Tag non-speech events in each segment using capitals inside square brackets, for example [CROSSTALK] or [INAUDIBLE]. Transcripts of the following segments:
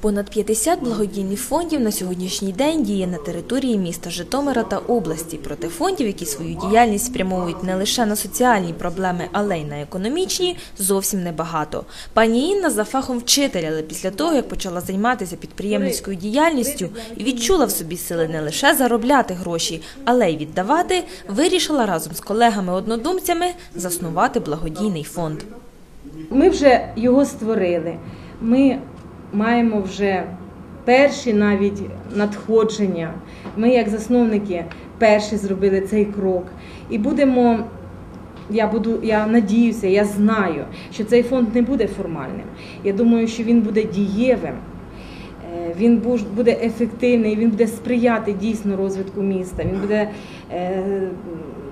Понад 50 благодійних фондів на сьогоднішній день діє на території міста Житомира та області. Проте фондів, які свою діяльність спрямовують не лише на соціальні проблеми, але й на економічні, зовсім небагато. Пані Інна за фахом вчитель, але після того, як почала займатися підприємницькою діяльністю і відчула в собі сили не лише заробляти гроші, але й віддавати, вирішила разом з колегами-однодумцями заснувати благодійний фонд. Ми вже його створили. Ми маємо вже перші навіть надходження. Ми, як засновники, перші зробили цей крок. І будемо. Я буду, я надіюся, я знаю, що цей фонд не буде формальним. Я думаю, що він буде дієвим, е, він буде ефективний, він буде сприяти дійсно розвитку міста. Він буде е,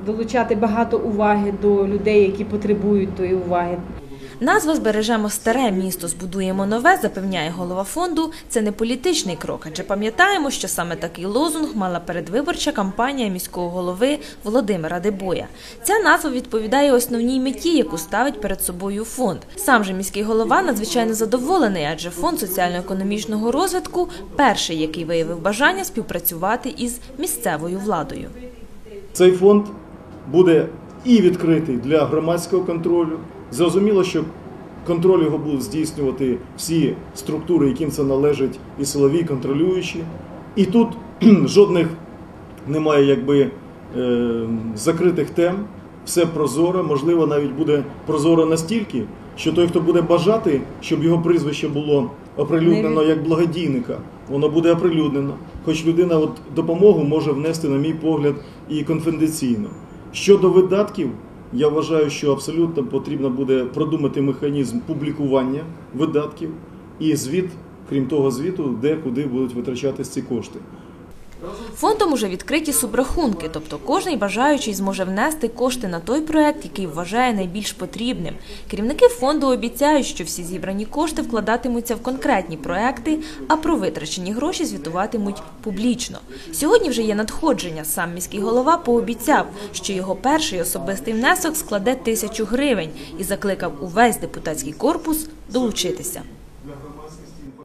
долучати багато уваги до людей, які потребують тої уваги. Назва збережемо старе місто, збудуємо нове, запевняє голова фонду. Це не політичний крок, адже пам'ятаємо, що саме такий лозунг мала передвиборча кампанія міського голови Володимира Дебоя. Ця назва відповідає основній меті, яку ставить перед собою фонд. Сам же міський голова надзвичайно задоволений, адже фонд соціально-економічного розвитку перший, який виявив бажання співпрацювати із місцевою владою. Цей фонд буде і відкритий для громадського контролю. Зрозуміло, що контроль його будуть здійснювати всі структури, яким це належить, і силові, і контролюючі. І тут [CLEARS THROAT] жодних немає якби е, закритих тем, все прозоро, можливо, навіть буде прозоро настільки, що той, хто буде бажати, щоб його прізвище було оприлюднено як благодійника, воно буде оприлюднено. Хоч людина от допомогу може внести, на мій погляд, і конфіденційно. Щодо видатків, я вважаю, що абсолютно потрібно буде продумати механізм публікування видатків і звіт, крім того звіту, де куди будуть витрачатися ці кошти. Фондом уже відкриті субрахунки, тобто кожний бажаючий зможе внести кошти на той проект, який вважає найбільш потрібним. Керівники фонду обіцяють, що всі зібрані кошти вкладатимуться в конкретні проекти, а про витрачені гроші звітуватимуть публічно. Сьогодні вже є надходження. Сам міський голова пообіцяв, що його перший особистий внесок складе тисячу гривень і закликав увесь депутатський корпус долучитися.